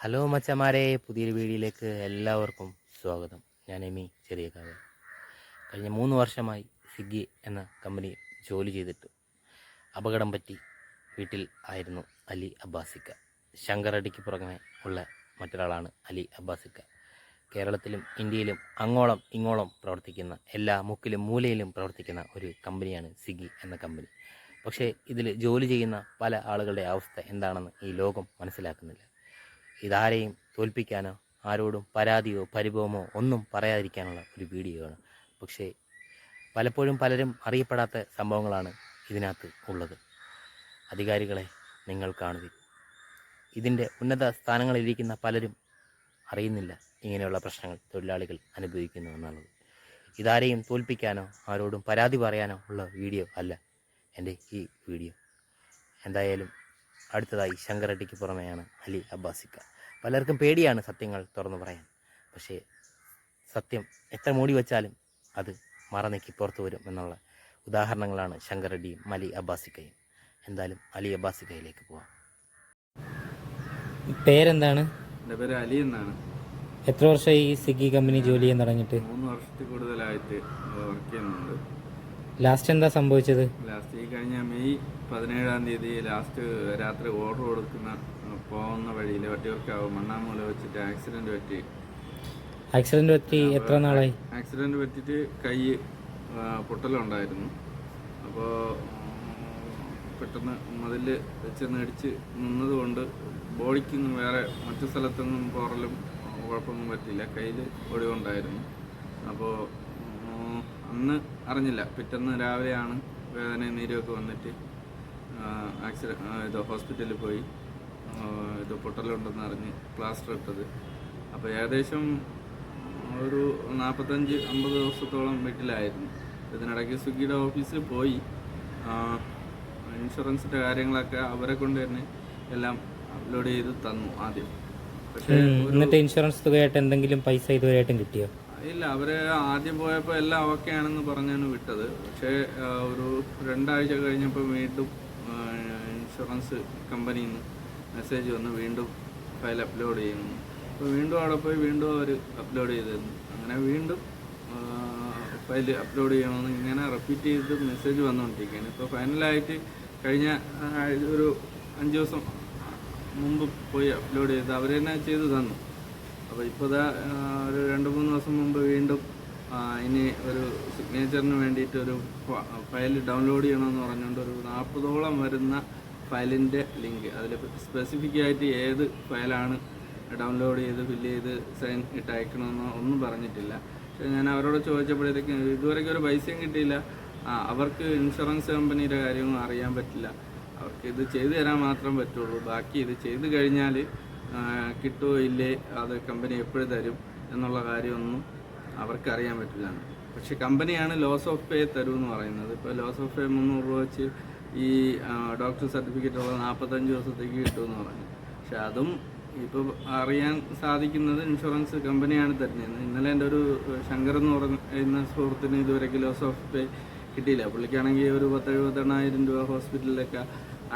Hello മച്ചമാരെ പുതിയൊരു വീഡിയോയിലേക്ക് എല്ലാവർക്കും സ്വാഗതം. ഞാൻ എമി ചെറിയ ചെറിയക്കാവ് കഴിഞ്ഞ മൂന്ന് വർഷമായി സ്വിഗ്ഗി എന്ന കമ്പനി ജോലി ചെയ്തിട്ട് അപകടം പറ്റി വീട്ടിൽ ആയിരുന്നു അലി അബ്ബാസിക്ക. ശങ്കറടിക്ക് പുറമെ ഉള്ള മറ്റൊരാളാണ് അലി അബ്ബാസിക്ക. കേരളത്തിലും ഇന്ത്യയിലും അങ്ങോളം ഇങ്ങോളം പ്രവർത്തിക്കുന്ന എല്ലാ മുക്കിലും മൂലയിലും പ്രവർത്തിക്കുന്ന ഒരു കമ്പനിയാണ് സ്വിഗ്ഗി എന്ന കമ്പനി. പക്ഷേ ഇതിൽ ജോലി ചെയ്യുന്ന പല ആളുകളുടെ അവസ്ഥ എന്താണെന്ന് ഈ ലോകം മനസ്സിലാക്കുന്നില്ല. ഇതാരെയും തോൽപ്പിക്കാനോ ആരോടും പരാതിയോ പരിഭവമോ ഒന്നും പറയാതിരിക്കാനുള്ള ഒരു വീഡിയോ ആണ് പക്ഷേ പലപ്പോഴും പലരും അറിയപ്പെടാത്ത സംഭവങ്ങളാണ് ഇതിനകത്ത് ഉള്ളത്. അധികാരികളെ നിങ്ങൾ കാണുക ഇതിന്റെ ഉന്നത സ്ഥാനങ്ങളിലിരിക്കുന്ന പലരും അറിയുന്നില്ല ഇങ്ങനെയുള്ള പ്രശ്നങ്ങൾ തൊഴിലാളികൾ അനുഭവിക്കുന്നു എന്നുള്ളത്. ഇതാരെയും തോൽപ്പിക്കാനോ ആരോടും പരാതി പറയാനോ ഉള്ള വീഡിയോ അല്ല എന്റെ ഈ വീഡിയോ. എന്തായാലും അടുത്തതായി ശങ്കറെഡ്ഡിക്ക് പുറമെയാണ് അലി അബ്ബാസിക്ക. പലർക്കും പേടിയാണ് സത്യങ്ങൾ തുറന്നു പറയാൻ. പക്ഷേ സത്യം എത്ര മൂടി വച്ചാലും അത് മറനീക്കി പുറത്തു വരും എന്നുള്ള ഉദാഹരണങ്ങളാണ് ശങ്കരടിയും അലി അബ്ബാസിക്കയും. എന്തായാലും അലി അബ്ബാസിക്കയിലേക്ക് പോവാം. പേരെന്താണ്? എന്റെ പേര് അലി എന്നാണ്. എത്ര വർഷമായി ഈ സ്വിഗ്ഗി കമ്പനി ജോലി ചെയ്യാൻ തുടങ്ങിയിട്ട്? മൂന്ന് വർഷത്തിൽ കൂടുതലായിട്ട് വർക്ക് ചെയ്യുന്നുണ്ട്. ലാസ്റ്റ് എന്താ സംഭവിച്ചത്? കഴിഞ്ഞ മെയ് പതിനേഴാം തീയതി ലാസ്റ്റ് രാത്രി ഓർഡർ കൊടുക്കുന്ന പോകുന്ന വഴിയിൽ വട്ടിയൂർക്കാവ് മണ്ണാമൂല വെച്ചിട്ട് ആക്സിഡന്റ് പറ്റി. ആക്സിഡന്റ് പറ്റി എത്ര നാളായി? ആക്സിഡന്റ് പറ്റിയിട്ട് കൈ പൊട്ടലുണ്ടായിരുന്നു. അപ്പോൾ പെട്ടെന്ന് മതിൽ ചെന്ന് ഇടിച്ച് നിന്നതുകൊണ്ട് ബോഡിക്കൊന്നും വേറെ മറ്റു സ്ഥലത്തൊന്നും പോറലും കുഴപ്പമൊന്നും പറ്റില്ല കയ്യിൽ ഒടിവുണ്ടായിരുന്നു. അപ്പോൾ അന്ന് അറിഞ്ഞില്ല. പിറ്റേന്ന് രാവിലെയാണ് വേദനയും നീരുമൊക്കെ വന്നിട്ട് ആക്സിഡന്റ് ഇത് ഹോസ്പിറ്റലിൽ പോയി. ഇത് പൊട്ടലുണ്ടെന്ന് അറിഞ്ഞ് പ്ലാസ്റ്റർ ഇട്ടത്. അപ്പോൾ ഏകദേശം ഒരു നാൽപ്പത്തഞ്ച് അമ്പത് ദിവസത്തോളം വീട്ടിലായിരുന്നു. ഇതിനിടയ്ക്ക് സ്വിഗ്ഗിയുടെ ഓഫീസിൽ പോയി. ഇൻഷുറൻസിന്റെ കാര്യങ്ങളൊക്കെ അവരെ കൊണ്ട് തന്നെ എല്ലാം അപ്ലോഡ് ചെയ്ത് തന്നു ആദ്യം. പക്ഷേ എന്നിട്ട് ഇൻഷുറൻസ് തുകയായിട്ട് എന്തെങ്കിലും പൈസ ഇതുവരെയായിട്ടും കിട്ടിയോ? ഇല്ല അവർ ആദ്യം പോയപ്പോൾ എല്ലാം ഓക്കെ ആണെന്ന് പറഞ്ഞാണ് വിട്ടത്. പക്ഷേ ഒരു രണ്ടാഴ്ച കഴിഞ്ഞപ്പോൾ വീണ്ടും ഇൻഷുറൻസ് കമ്പനിയിൽ നിന്ന് മെസ്സേജ് വന്ന് വീണ്ടും ഫയൽ അപ്ലോഡ് ചെയ്യുന്നു. അപ്പോൾ വീണ്ടും അവിടെ പോയി വീണ്ടും അവർ അപ്ലോഡ് ചെയ്തിരുന്നു. അങ്ങനെ വീണ്ടും ഫയൽ അപ്ലോഡ് ചെയ്യണമെന്ന് ഇങ്ങനെ റിപ്പീറ്റ് ചെയ്ത് മെസ്സേജ് വന്നുകൊണ്ടിരിക്കുകയാണ് ഇപ്പോൾ ഫൈനലായിട്ട് കഴിഞ്ഞ ഒരു അഞ്ച് ദിവസം മുമ്പ് പോയി അപ്ലോഡ് ചെയ്ത് അവർ തന്നെ ചെയ്ത് തന്നു. അപ്പോൾ ഇപ്പോൾ ദാ ഒരു രണ്ട് മൂന്ന് ദിവസം മുമ്പ് വീണ്ടും ഇനി ഒരു സിഗ്നേച്ചറിന് വേണ്ടിയിട്ട് ഒരു ഫയൽ ഡൗൺലോഡ് ചെയ്യണമെന്ന് പറഞ്ഞുകൊണ്ട് ഒരു നാൽപ്പതോളം വരുന്ന ഫയലിന്റെ ലിങ്ക് അതിൽ സ്പെസിഫിക് ആയിട്ട് ഏത് ഫയലാണ് ഡൗൺലോഡ് ചെയ്ത് ഫില്ല് ചെയ്ത് സൈൻ ഇട്ട് അയക്കണമെന്നോ ഒന്നും പറഞ്ഞിട്ടില്ല. പക്ഷേ ഞാൻ അവരോട് ചോദിച്ചപ്പോഴത്തേക്കും ഇതുവരെയ്ക്ക് ഒരു പൈസയും കിട്ടിയില്ല. അവർക്ക് ഇൻഷുറൻസ് കമ്പനിയുടെ കാര്യമൊന്നും അറിയാൻ പറ്റില്ല. അവർക്ക് ഇത് ചെയ്തു തരാൻ മാത്രം പറ്റുള്ളൂ. ബാക്കി ഇത് ചെയ്തു കഴിഞ്ഞാൽ കിട്ടുമോ ഇല്ലേ? അത് കമ്പനി എപ്പോഴും തരും എന്നുള്ള കാര്യമൊന്നും അവർക്ക് അറിയാൻ പറ്റില്ല. പക്ഷെ കമ്പനിയാണ് ലോസ് ഓഫ് പേ തരുമെന്ന് പറയുന്നത്. ഇപ്പോൾ ലോസ് ഓഫ് പേ മുന്നൂറ് രൂപ വെച്ച് ഈ ഡോക്ടർ സർട്ടിഫിക്കറ്റ് ഉള്ള നാൽപ്പത്തഞ്ച് ദിവസത്തേക്ക് കിട്ടുമെന്ന് പറഞ്ഞു. പക്ഷെ അതും ഇപ്പോൾ അറിയാൻ സാധിക്കുന്നത് ഇൻഷുറൻസ് കമ്പനിയാണ് തരുന്നത്. ഇന്നലെ എന്റെ ഒരു ശങ്കർ എന്ന് പറയുന്ന സുഹൃത്തിന് ഇതുവരെയ്ക്ക് ലോസ് ഓഫ് പേ കിട്ടിയില്ല. പുള്ളിക്കാണെങ്കിൽ ഒരു പത്തെഴുപത്തെണ്ണായിരം രൂപ ഹോസ്പിറ്റലിലൊക്കെ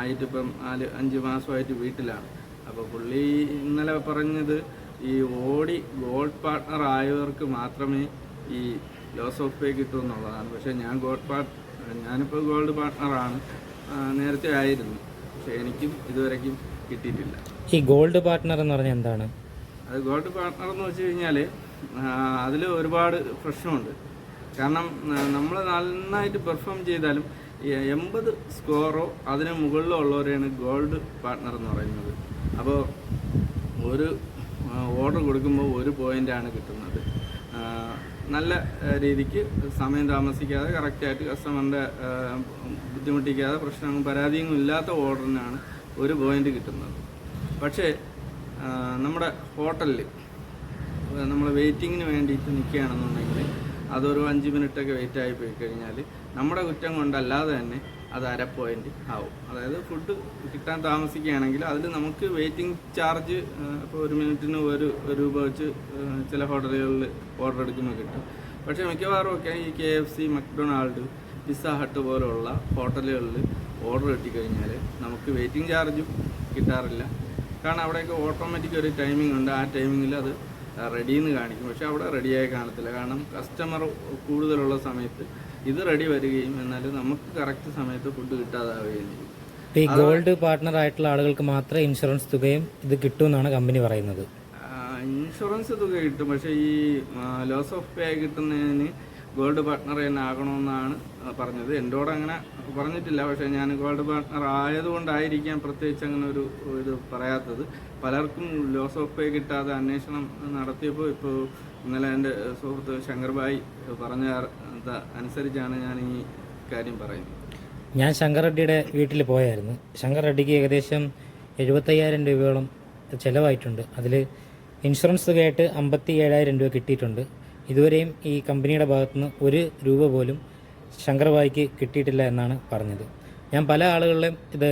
ആയിട്ട് ഇപ്പം നാല് അഞ്ച് മാസമായിട്ട് വീട്ടിലാണ്. അപ്പോൾ പുള്ളി ഇന്നലെ പറഞ്ഞത് ഈ ഓടി ഗോൾഡ് പാർട്ട്ണർ ആയവർക്ക് മാത്രമേ ഈ ലോസ് ഓഫ് പേ കിട്ടൂ എന്നുള്ളതാണ്. പക്ഷേ ഞാൻ ഗോൾഡ് പാർട്ട് ഞാനിപ്പോൾ ഗോൾഡ് പാർട്ട്ണറാണ് നേരത്തെ ആയിരുന്നു. പക്ഷേ എനിക്കും ഇതുവരെയ്ക്കും കിട്ടിയിട്ടില്ല. ഈ ഗോൾഡ് പാർട്ട്ണർ എന്ന് പറഞ്ഞാൽ എന്താണ്? അത് ഗോൾഡ് പാർട്ട്ണർ എന്ന് വെച്ച് കഴിഞ്ഞാൽ അതിൽ ഒരുപാട് പ്രശ്നമുണ്ട്. കാരണം നമ്മൾ നന്നായിട്ട് പെർഫോം ചെയ്താലും എൺപത് സ്കോറോ അതിന് മുകളിലോ ഉള്ളവരെയാണ് ഗോൾഡ് പാർട്ട്ണർ എന്ന് പറയുന്നത്. അപ്പോൾ ഒരു ഓർഡർ കൊടുക്കുമ്പോൾ ഒരു പോയിന്റാണ് കിട്ടുന്നത്. നല്ല രീതിക്ക് സമയം താമസിക്കാതെ കറക്റ്റായിട്ട് കസ്റ്റമറിന്റെ ബുദ്ധിമുട്ടിക്കാതെ പ്രശ്നങ്ങളും പരാതിയൊന്നും ഇല്ലാത്ത ഓർഡറിനാണ് ഒരു പോയിന്റ് കിട്ടുന്നത്. പക്ഷേ നമ്മുടെ ഹോട്ടലിൽ നമ്മൾ വെയിറ്റിങ്ങിന് വേണ്ടിയിട്ട് നിൽക്കുകയാണെന്നുണ്ടെങ്കിൽ അതൊരു അഞ്ച് മിനിറ്റൊക്കെ വെയിറ്റ് ആയി പോയി കഴിഞ്ഞാൽ നമ്മുടെ കുറ്റം കൊണ്ടല്ലാതെ തന്നെ അത് അര പോയിന്റ് ആവും. അതായത് ഫുഡ് കിട്ടാൻ താമസിക്കുകയാണെങ്കിൽ അതിൽ നമുക്ക് വെയിറ്റിംഗ് ചാർജ് ഇപ്പോൾ ഒരു മിനിറ്റിന് ഒരു രൂപ വെച്ച് ചില ഹോട്ടലുകളിൽ ഓർഡർ എടുക്കുമ്പോൾ കിട്ടും. പക്ഷേ മിക്കവാറും ഒക്കെ ഈ K F C McDonald Pizza Hut പോലുള്ള ഹോട്ടലുകളിൽ ഓർഡർ കിട്ടിക്കഴിഞ്ഞാൽ നമുക്ക് വെയിറ്റിംഗ് ചാർജും കിട്ടാറില്ല. കാരണം അവിടെയൊക്കെ ഓട്ടോമാറ്റിക് ഒരു ടൈമിംഗ് ഉണ്ട്. ആ ടൈമിങ്ങിൽ അത് റെഡി എന്ന് കാണിക്കും. പക്ഷെ അവിടെ റെഡിയായി കാണത്തില്ല. കാരണം കസ്റ്റമർ കൂടുതലുള്ള സമയത്ത് ഇത് റെഡി വരികയും എന്നാൽ നമുക്ക് കറക്റ്റ് സമയത്ത് ഫുഡ് കിട്ടാതാവുകയും ചെയ്യും. ഈ ഗോൾഡ് പാർട്ട്ണർ ആയിട്ടുള്ള ആളുകൾക്ക് മാത്രമേ ഇൻഷുറൻസ് തുകയും ഇത് കിട്ടുമെന്നാണ് കമ്പനി പറയുന്നത്. ഇൻഷുറൻസ് തുക കിട്ടും. പക്ഷേ ഈ ലോസ് ഓഫ് പേ കിട്ടുന്നതിന് ഗോൾഡ് പാർട്ട്ണർ തന്നെ ആകണമെന്നാണ് പറഞ്ഞത്. എന്നോട് അങ്ങനെ പറഞ്ഞിട്ടില്ല. പക്ഷേ ഞാൻ ഗോൾഡ് പാർട്ട്ണർ ആയതുകൊണ്ടായിരിക്കാം പ്രത്യേകിച്ച് അങ്ങനെ ഒരു ഇത് പറയാത്തത്. പലർക്കും ലോസ് ഓഫ് പേ കിട്ടാതെ അന്വേഷണം നടത്തിയപ്പോൾ ഇപ്പോൾ ഇന്നലെ എന്റെ സുഹൃത്ത് ശങ്കർബായി പറഞ്ഞ അനുസരിച്ചാണ് ഞാൻ ഈ കാര്യം പറയുന്നത്. ഞാൻ ശങ്കർ റെഡ്ഡിയുടെ വീട്ടിൽ പോയായിരുന്നു. ശങ്കർ റെഡ്ഡിക്ക് ഏകദേശം എഴുപത്തയ്യായിരം രൂപയോളം ചിലവായിട്ടുണ്ട്. അതിൽ ഇൻഷുറൻസ് തുകയായിട്ട് അമ്പത്തി ഏഴായിരം രൂപ കിട്ടിയിട്ടുണ്ട്. ഇതുവരെയും ഈ കമ്പനിയുടെ ഭാഗത്തുനിന്ന് ഒരു രൂപ പോലും ശങ്കർഭായിക്ക് കിട്ടിയിട്ടില്ല എന്നാണ് പറഞ്ഞത്. ഞാൻ പല ആളുകളിലും ഇത്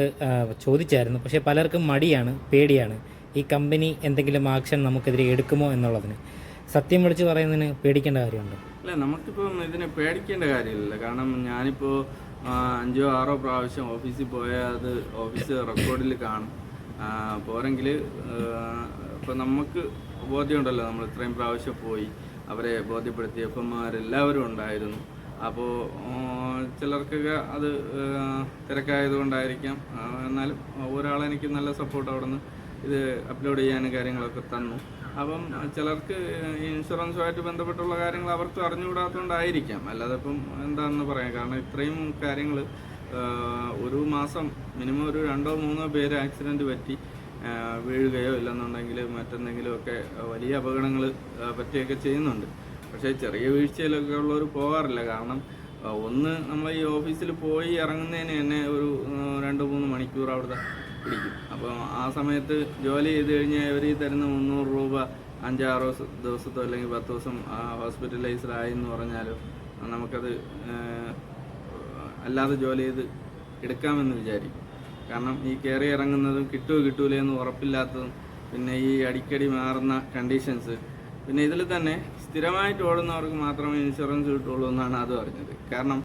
ചോദിച്ചായിരുന്നു. പക്ഷേ പലർക്കും മടിയാണ് പേടിയാണ് ഈ കമ്പനി എന്തെങ്കിലും ആക്ഷൻ നമുക്കെതിരെ എടുക്കുമോ എന്നുള്ളതിന്. സത്യം വിളിച്ച് പറയുന്നതിന് പേടിക്കേണ്ട കാര്യമുണ്ട്? അല്ല നമുക്കിപ്പം ഇതിനെ പേടിക്കേണ്ട കാര്യമില്ല. കാരണം ഞാനിപ്പോൾ അഞ്ചോ ആറോ പ്രാവശ്യം ഓഫീസിൽ പോയാൽ അത് ഓഫീസ് റെക്കോർഡിൽ കാണും. പോരെങ്കിൽ ഇപ്പം നമുക്ക് ബോധ്യമുണ്ടല്ലോ നമ്മൾ ഇത്രയും പ്രാവശ്യം പോയി. അവരെ ബോധ്യപ്പെടുത്തിയ എഫ് ഉണ്ടായിരുന്നു. അപ്പോൾ ചിലർക്കൊക്കെ അത് തിരക്കായതുകൊണ്ടായിരിക്കാം. എന്നാലും ഒരാളെനിക്ക് നല്ല സപ്പോർട്ട് അവിടെ നിന്ന് ഇത് അപ്ലോഡ് ചെയ്യാനും കാര്യങ്ങളൊക്കെ തന്നു. അപ്പം ചിലർക്ക് ഇൻഷുറൻസുമായിട്ട് ബന്ധപ്പെട്ടുള്ള കാര്യങ്ങൾ അവർക്ക് അറിഞ്ഞുകൂടാത്തതുകൊണ്ടായിരിക്കാം. അല്ലാതെ ഇപ്പം എന്താണെന്ന് പറയാം. കാരണം ഇത്രയും കാര്യങ്ങൾ ഒരു മാസം മിനിമം ഒരു രണ്ടോ മൂന്നോ പേര് ആക്സിഡന്റ് പറ്റി വീഴുകയോ ഇല്ലെന്നുണ്ടെങ്കിൽ മറ്റെന്തെങ്കിലുമൊക്കെ വലിയ അപകടങ്ങൾ പറ്റുകയൊക്കെ ചെയ്യുന്നുണ്ട്. പക്ഷേ ചെറിയ വീഴ്ചയിലൊക്കെ ഉള്ളവർ പോകാറില്ല. കാരണം ഒന്ന് നമ്മൾ ഈ ഓഫീസിൽ പോയി ഇറങ്ങുന്നതിന് തന്നെ ഒരു രണ്ട് മൂന്ന് മണിക്കൂർ അവിടുത്തെ പിടിക്കും. അപ്പോൾ ആ സമയത്ത് ജോലി ചെയ്ത് കഴിഞ്ഞാൽ ഇവർ ഈ തരുന്ന മുന്നൂറ് രൂപ അഞ്ചാറോ ദിവസ- ദിവസത്തോ അല്ലെങ്കിൽ പത്ത് ദിവസം ഹോസ്പിറ്റലൈസ്ഡ് ആയി എന്ന് പറഞ്ഞാൽ നമുക്കത് അല്ലാതെ ജോലി ചെയ്ത് എടുക്കാമെന്ന് വിചാരിക്കും. കാരണം ഈ കയറി ഇറങ്ങുന്നതും കിട്ടുമോ കിട്ടൂലേ എന്ന് ഉറപ്പില്ലാത്തതും പിന്നെ ഈ അടിക്കടി മാറുന്ന കണ്ടീഷൻസ് പിന്നെ ഇതിൽ തന്നെ സ്ഥിരമായിട്ട് ഓടുന്നവർക്ക് മാത്രമേ ഇൻഷുറൻസ് കിട്ടുള്ളൂ എന്നാണ് അത് പറഞ്ഞത് കാരണം